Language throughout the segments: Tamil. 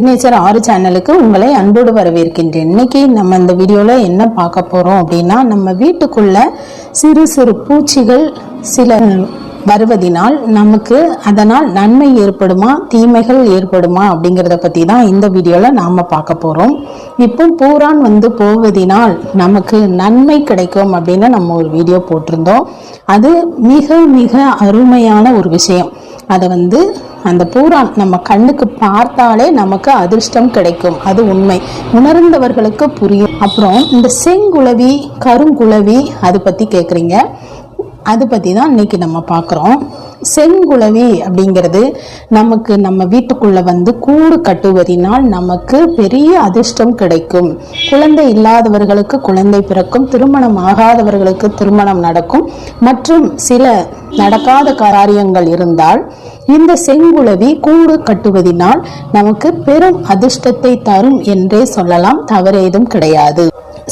சிக்னேச்சர் ஆறு சேனலுக்கு உங்களை அன்போடு வரவேற்கின்றேன். இன்னைக்கு நம்ம இந்த வீடியோவில் என்ன பார்க்க போகிறோம் அப்படின்னா நம்ம வீட்டுக்குள்ள சிறு சிறு பூச்சிகள் சில வருவதினால் நமக்கு அதனால் நன்மை ஏற்படுமா தீமைகள் ஏற்படுமா அப்படிங்கிறத பற்றி தான் இந்த வீடியோவில் நாம் பார்க்க போகிறோம் இப்போ பூரான் வந்து போவதினால் நமக்கு நன்மை கிடைக்கும் அப்படின்னு நம்ம ஒரு வீடியோ போட்டிருந்தோம். அது மிக மிக அருமையான ஒரு விஷயம். அதை வந்து அந்த பூரான் நம்ம கண்ணுக்கு பார்த்தாலே நமக்கு அதிர்ஷ்டம் கிடைக்கும். அது உண்மை. உணர்ந்தவர்களுக்கு புரியும். அப்புறம் இந்த செங்குளவி கருங்குளவி அதை பற்றி கேட்குறீங்க அதை பற்றி தான் இன்னைக்கு நம்ம பார்க்குறோம். செங்குளவி அப்படிங்கிறது நமக்கு நம்ம வீட்டுக்குள்ளே வந்து கூடு கட்டுவதினால் நமக்கு பெரிய அதிர்ஷ்டம் கிடைக்கும். குழந்தை இல்லாதவர்களுக்கு குழந்தை பிறக்கும் திருமணம் ஆகாதவர்களுக்கு திருமணம் நடக்கும் மற்றும் சில நடக்காத காரியங்கள் இருந்தால் இந்த செங்குளவி கூடு கட்டுவதினால் நமக்கு பெரும் அதிர்ஷ்டத்தை தரும் என்றே சொல்லலாம் தவறேதும் கிடையாது.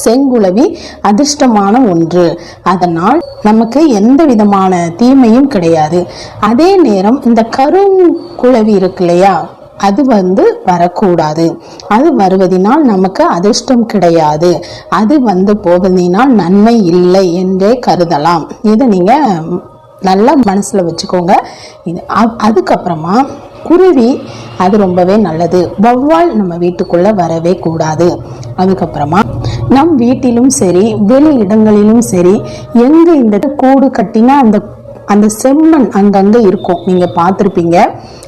செங்குளவி அதிர்ஷ்டமான ஒன்று. அதனால் நமக்கு எந்த விதமான தீமையும் கிடையாது. அதே நேரம் இந்த கருங்குளவி இருக்கு இல்லையா? அது வந்து வரக்கூடாது. அது வருவதினால் நமக்கு அதிர்ஷ்டம் கிடையாது. அது வந்து போவதினால் நன்மை இல்லை என்றே கருதலாம். இதை நீங்க நல்லா மனசுல வச்சுக்கோங்க. இது அதுக்கப்புறமா குருவி அது ரொம்பவே நல்லது. வௌவால் நம்ம வீட்டுக்குள்ள வரவே கூடாது. அதுக்கப்புறமா நம் வீட்டிலும் சரி வெளி இடங்களிலும் சரி எங்க இந்த கூடு கட்டினா அந்த அந்த செம்மண் அங்கங்கே இருக்கும். நீங்க பார்த்துருப்பீங்க.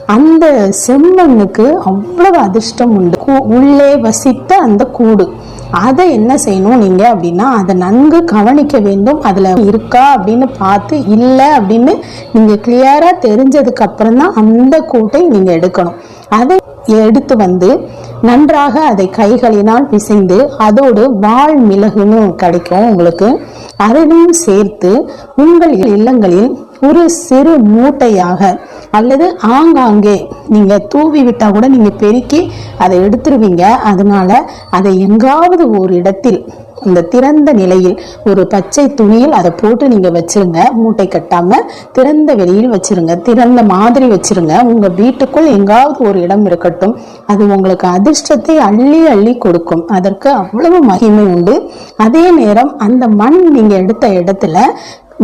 அந்த செம்மண்ணுக்கு அவ்வளவு அதிர்ஷ்டம் உண்டு. உள்ளே வசித்த அந்த கூடு. அதை என்ன செய்யணும் நீங்க அப்படின்னா அதை நன்கு கவனிக்க வேண்டும். அதுல இருக்கா அப்படின்னு பார்த்து இல்லை அப்படின்னு நீங்க கிளியரா தெரிஞ்சதுக்கு அப்புறம் தான் அந்த கூட்டை நீங்க எடுக்கணும். அதை எடுத்து வந்து நன்றாக அதை கைகளினால் பிசைந்து அதோடு வால் மிளகுன்னு கிடைக்கும் உங்களுக்கு. அதையும் சேர்த்து உங்கள் இல்லங்களில் ஒரு சிறு மூட்டையாக அல்லது ஆங்காங்கே நீங்க தூவி விட்டா கூட நீங்க பெருக்கி அதை எடுத்துருவீங்க. அதனால அதை எங்காவது ஒரு இடத்தில் இந்த திறந்த நிலையில் ஒரு பச்சை துணியில் அதை போட்டு நீங்க வச்சிருங்க. மூட்டை கட்டாம திறந்த வெளியில் வச்சிருங்க. திறந்த மாதிரி வச்சிருங்க. உங்க வீட்டுக்குள் எங்காவது ஒரு இடம் இருக்கட்டும். அது உங்களுக்கு அதிர்ஷ்டத்தை அள்ளி அள்ளி கொடுக்கும். அதற்கு அவ்வளவு மகிமை உண்டு. அதே நேரம் அந்த மண் நீங்க எடுத்த இடத்துல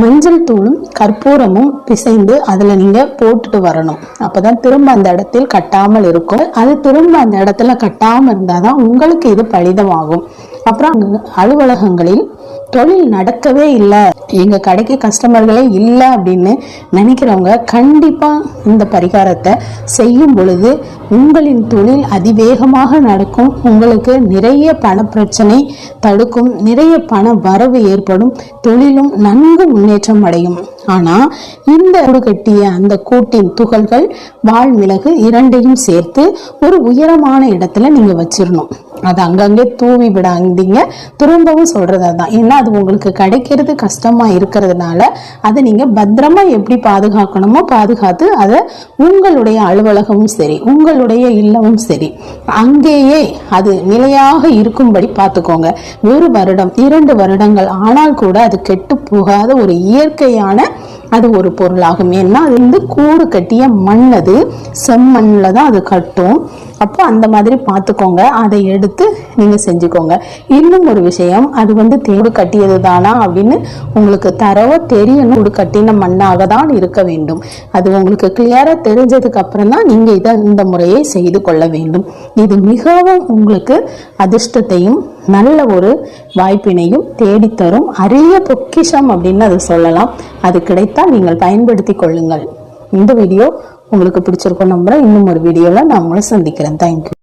மஞ்சள் தூளும் கற்பூரமும் பிசைந்து அதுல நீங்க போட்டுட்டு வரணும். அப்பதான் திரும்ப அந்த இடத்தில் கட்டாமல் இருக்கும். அது திரும்ப அந்த இடத்துல கட்டாம இருந்தாதான் உங்களுக்கு இது பலிதமாகும். அப்புறம் அங்க அலுவலகங்களில் தொழில் நடக்கவே இல்லை. எங்க கடைக்கு கஸ்டமர்களே இல்லை அப்படின்னு நினைக்கிறவங்க கண்டிப்பா இந்த பரிகாரத்தை செய்யும் பொழுது உங்களின் தொழில் அதிவேகமாக நடக்கும். உங்களுக்கு நிறைய பண பிரச்சனை தடுக்கும். நிறைய பண வரவு ஏற்படும். தொழிலும் நன்கு முன்னேற்றம் அடையும். ஆனா இந்த கட்டிய அந்த கூட்டின் துகள்கள் வாழ்மிளகு இரண்டையும் சேர்த்து ஒரு உயரமான இடத்துல நீங்க வச்சிடணும் அது அங்கங்கே தூவி விடாதீங்க. திரும்பவும் சொல்றது அதுதான் ஏன்னா அது உங்களுக்கு கிடைக்கிறது கஷ்டமா இருக்கிறதுனால அதை நீங்க பத்திரமா எப்படி பாதுகாக்கணுமோ பாதுகாத்து அதை உங்களுடைய அலுவலகமும் சரி உங்களுடைய இல்லமும் சரி அங்கேயே அது நிலையாக இருக்கும்படி பார்த்துக்கோங்க. ஒரு வருடம் இரண்டு வருடங்கள் ஆனால் கூட அது கெட்டு போகாத ஒரு இயற்கையான அது ஒரு பொருளாகும். ஏன்னா அது வந்து கூடு கட்டிய மண் அது. செம்மண்ணில் தான் அது கட்டும். அப்போ அந்த மாதிரி பார்த்துக்கோங்க. அதை எடுத்து நீங்கள் செஞ்சுக்கோங்க. இன்னும் ஒரு விஷயம் அது வந்து தேடு கட்டியது தானா அப்படின்னு உங்களுக்கு தரவ தெரியணும். ஒரு கட்டின மண்ணாக தான் இருக்க வேண்டும். அது உங்களுக்கு கிளியராக தெரிஞ்சதுக்கு அப்புறம் தான் நீங்கள் இதை இந்த முறையை செய்து கொள்ள வேண்டும். இது மிகவும் உங்களுக்கு அதிர்ஷ்டத்தையும் நல்ல ஒரு வாய்ப்பினையும் தேடித்தரும். அரிய பொக்கிஷம் அப்படின்னு அது சொல்லலாம். அது கிடைத்தால் நீங்கள் பயன்படுத்தி கொள்ளுங்கள். இந்த வீடியோ உங்களுக்கு பிடிச்சிருக்கும் நம்புகிறேன் இன்னும் ஒரு வீடியோவில் நான் உங்களை சந்திக்கிறேன். தேங்க்யூ